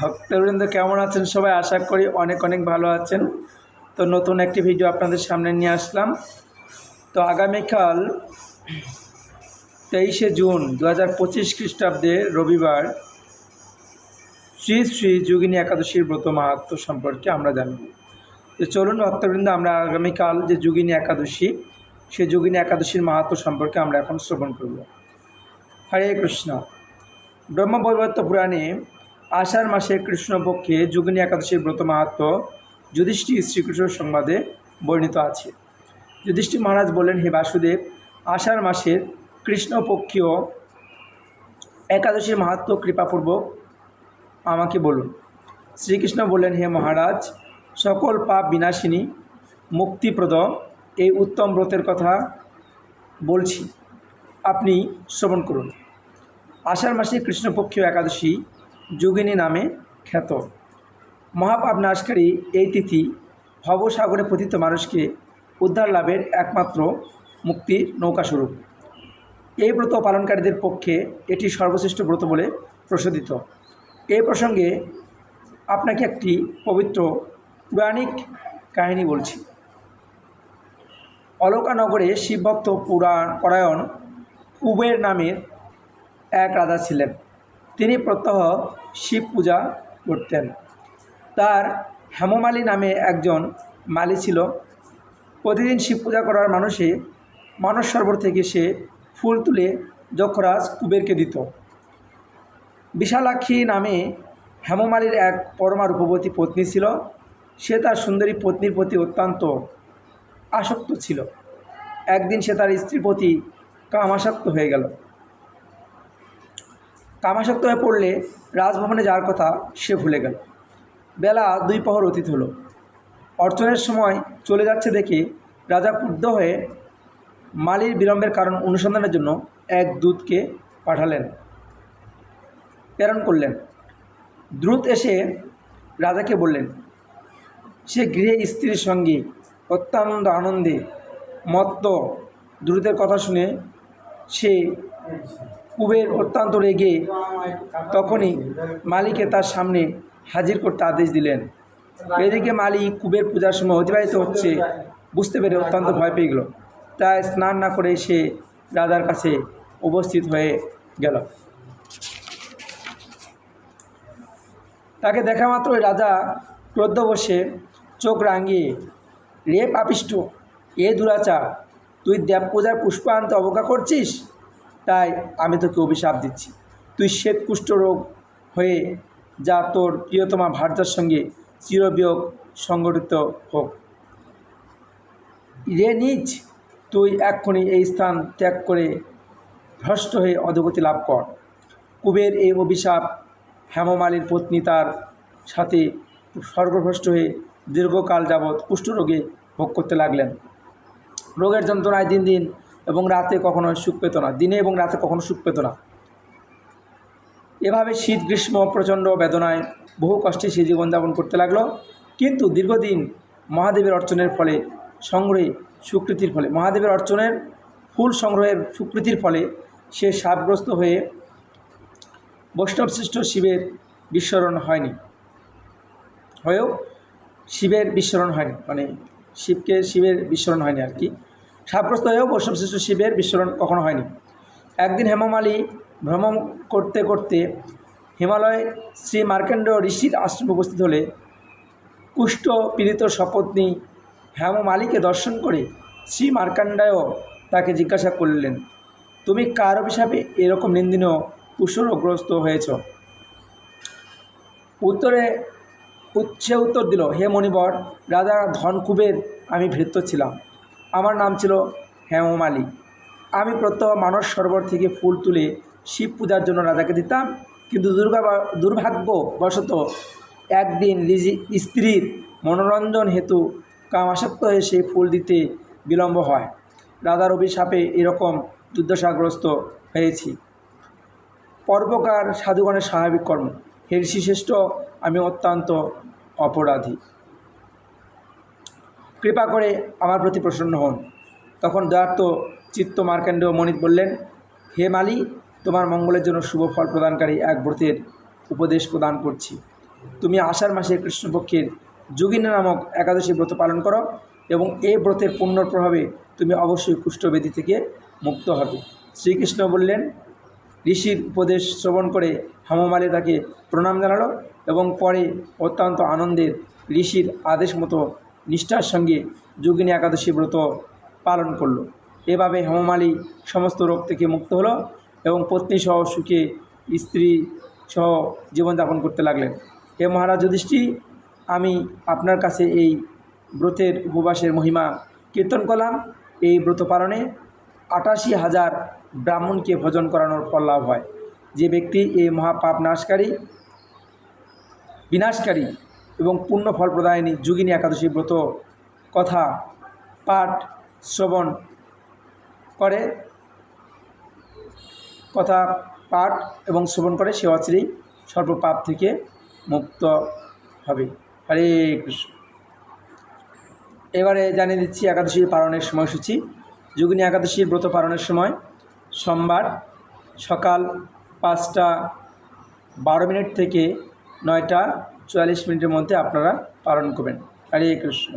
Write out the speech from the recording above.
ভক্তবৃন্দ কেমন আছেন? সবাই আশা করি অনেক অনেক ভালো আছেন। তো নতুন একটি ভিডিও আপনাদের সামনে নিয়ে আসলাম। তো আগামীকাল তেইশে জুন দু হাজার পঁচিশ খ্রিস্টাব্দে রবিবার শ্রী শ্রী যোগিনী একাদশীর ব্রত মাহাত্ম সম্পর্কে আমরা জানব। তো চলুন ভক্তবৃন্দ, আমরা আগামীকাল যে যোগিনী একাদশী, সেই যোগিনী একাদশীর মাহাত্ম সম্পর্কে আমরা এখন শ্রবণ করব। হরে কৃষ্ণ। ব্রহ্মবৈবর্ত পুরাণে আষাঢ় মাসে কৃষ্ণপক্ষে যোগিনী একাদশীর ব্রত মাহাত্ম যুধিষ্ঠির শ্রীকৃষ্ণ সংবাদে বর্ণিত আছে। যুধিষ্ঠির মহারাজ বললেন, হে বাসুদেব, আষাঢ় মাসের কৃষ্ণপক্ষীয় একাদশীর মাহাত্ম কৃপাপূর্বক আমাকে বলুন। শ্রীকৃষ্ণ বললেন, হে মহারাজ, সকল পাপ বিনাশিনী, মুক্তিপ্রদ, এই উত্তম ব্রতের কথা বলছি। আপনি শ্রবণ করুন। আষাঢ় মাসে কৃষ্ণপক্ষীয় একাদশী যোগিনী নামে খ্যাত। মহাপাপ নাশকারী এই তিথি ভবসাগরে পতিত মানুষকে উদ্ধার লাভের একমাত্র মুক্তির নৌকাস্বরূপ। এই ব্রত পালনকারীদের পক্ষে এটি সর্বশ্রেষ্ঠ ব্রত বলে প্রসিদ্ধ এই প্রসঙ্গে আপনাকে একটি পবিত্র পৌরাণিক কাহিনী বলছি। অলকানগরে শিবভক্ত পুরাণ পরায়ণ কুবের নামের এক রাজা ছিলেন। তিনি প্রত্যহ শিব পূজা করতেন। তার হেমমালী নামে একজন মালি ছিল। প্রতিদিন শিব পূজা করার মানুষে মানস সরোবর থেকে সে ফুল তুলে যক্ষরাজ কুবেরকে দিত। বিশালাক্ষী নামে হেমমালির এক পরমা রূপবতী পত্নী ছিল। সে তার সুন্দরী পত্নীর প্রতি অত্যন্ত আসক্ত ছিল। একদিন সে তার স্ত্রীর প্রতি কামাসক্ত হয়ে গেল। কামাসক্ত হয়ে পড়লে রাজভবনে যাওয়ার কথা সে ভুলে গেল। বেলা দুই প্রহর অতীত হলো। অর্চনের সময় চলে যাচ্ছে দেখে রাজা ক্রুদ্ধ হয়ে মালির বিলম্বের কারণ অনুসন্ধানের জন্য এক দূতকে পাঠালেন। প্রেরণ করলেন। দ্রুত এসে রাজাকে বললেন, সে গৃহে স্ত্রীর সঙ্গে অত্যন্ত আনন্দে মত্ত দ্রুতের কথা শুনে সে কুবের অত্যন্ত রেগে তখনই মালিকে তার সামনে হাজির করতে আদেশ দিলেন। এদিকে মালিক কুবের পূজার সময় অতিবাহিত হচ্ছে, বুঝতে পেরে অত্যন্ত ভয় পেয়ে গেল। তাই স্নান না করে সে রাজার কাছে উপস্থিত হয়ে গেল। তাকে দেখা মাত্রই রাজা ক্রোধ বসে চোখ রাঙিয়ে, রে পাপিষ্ট এ দুরাচার, তুই দেব পূজার পুষ্প আনতে অবজ্ঞা করছিস? তাই আমি তোকে অভিশাপ দিচ্ছি। তুই শ্বেত কুষ্ঠরোগ হয়ে যা তোর প্রিয়তমা ভার্যার সঙ্গে চিরবিয়োগ সংগঠিত হোক। রে নিজ তুই এক্ষুনি এই স্থান ত্যাগ করে ভ্রষ্ট হয়ে অধগতি লাভ কর। কুবের এই অভিশাপ হেমমালির পত্নী তার সাথে স্বর্গভ্রষ্ট হয়ে দীর্ঘকাল যাবৎ কুষ্ঠরোগে ভোগ করতে লাগলেন। রোগের যন্ত্রণায় দিন দিন এবং রাতে কখনো সুখ পেত না, দিনে এবং রাতে কখনো সুখ পেত না। এভাবে শীত, গ্রীষ্ম, প্রচণ্ড বেদনায় বহু কষ্টে সে জীবনযাপন করতে লাগল। কিন্তু দীর্ঘদিন মহাদেবের অর্চনের ফলে সংগ্রহে সুকৃতির ফলে, মহাদেবের অর্চনের ফুল সংগ্রহের সুকৃতির ফলে সে সাপগ্রস্ত হয়ে বৈষ্ণবশ্রেষ্ঠ শিবের বিস্মরণ হয়নি। হয়েও শিবের বিস্মরণ হয়নি মানে শিবকে শিবের বিস্মরণ হয়নি আর কি। সাপগ্রস্ত হয়েও বৈষ্ণব শিশু শিবের বিস্মরণ কখনো হয়নি। একদিন হেমমালী ভ্রমণ করতে করতে হিমালয় শ্রী মার্কেন্ড ঋষির আশ্রমে উপস্থিত হলে কুষ্ঠ পীড়িত সপত্নী হেমমালীকে দর্শন করে শ্রী মার্কাণ্ডায়ও তাকে জিজ্ঞাসা করলেন, তুমি কার অভিশাপে এরকম নিন্দিনীয় কুষ্ঠরোগগ্রস্ত হয়েছ? উত্তরে উচ্ছে উত্তর দিল, হে মণিবর, রাজা ধনকুবের আমি ভৃত্য ছিলাম। আমার নাম ছিল হেমমালী আমি প্রত্যহ মানস সরোবর থেকে ফুল তুলে শিব পূজার জন্য রাজাকে দিতাম। কিন্তু দুর্গা দুর্ভাগ্যবশত একদিন রিজি, স্ত্রীর মনোরঞ্জন হেতু কামাসক্ত হয়ে সেই ফুল দিতে বিলম্ব হয়। রাজার অভিশাপে এরকম দুর্দশাগ্রস্ত হয়েছি। পর্বকার সাধুগণের স্বাভাবিক কর্ম। হে ঋষিশ্রেষ্ঠ আমি অত্যন্ত অপরাধী। কৃপা করে আমার প্রতি প্রসন্ন হন। তখন দয়ার্থ চিত্ত মার্কেন্ড মণিত বললেন, হে মালি, তোমার মঙ্গলের জন্য শুভ ফল প্রদানকারী এক ব্রতের উপদেশ প্রদান করছি। তুমি আষাঢ় মাসে কৃষ্ণপক্ষের যোগিনী নামক একাদশী ব্রত পালন করো এবং এই ব্রতের পুণ্যর প্রভাবে তুমি অবশ্যই কুষ্ঠবেদী থেকে মুক্ত হবে। শ্রীকৃষ্ণ বললেন, ঋষির উপদেশ শ্রবণ করে হেমমালী তাকে প্রণাম জানালো এবং পরে অত্যন্ত আনন্দের ঋষির আদেশ মতো নিষ্ঠার সঙ্গে যোগিনী একাদশী ব্রত পালন করল। এভাবে হেমমালী সমস্ত রোগ থেকে মুক্ত হলো এবং পত্নী সহ সুখে স্ত্রী সহ জীবনযাপন করতে লাগলেন। হে মহারাজ যুধিষ্ঠি, আমি আপনার কাছে এই ব্রতের উপবাসের মহিমা কীর্তন করলাম। এই ব্রত পালনে আটাশি হাজার ব্রাহ্মণকে ভোজন করানোর ফল লাভ হয়। যে ব্যক্তি এই মহাপাপ নাশকারী, বিনাশকারী এবং পূর্ণ ফল প্রদায়নী যোগিনী একাদশী ব্রত কথা পাঠ শ্রবণ করে, কথা পাঠ এবং শ্রবণ করে সে অচিরেই সর্বপাপ থেকে মুক্ত হবে। হরে কৃষ্ণ। এবারে জানিয়ে দিচ্ছি একাদশীর পালনের সময়সূচি। যোগিনী একাদশীর ব্রত পালনের সময় সোমবার সকাল পাঁচটা বারো মিনিট থেকে নয়টা চুয়াল্লিশ মিনিটের মধ্যে আপনারা পালন করবেন। হরে কৃষ্ণ।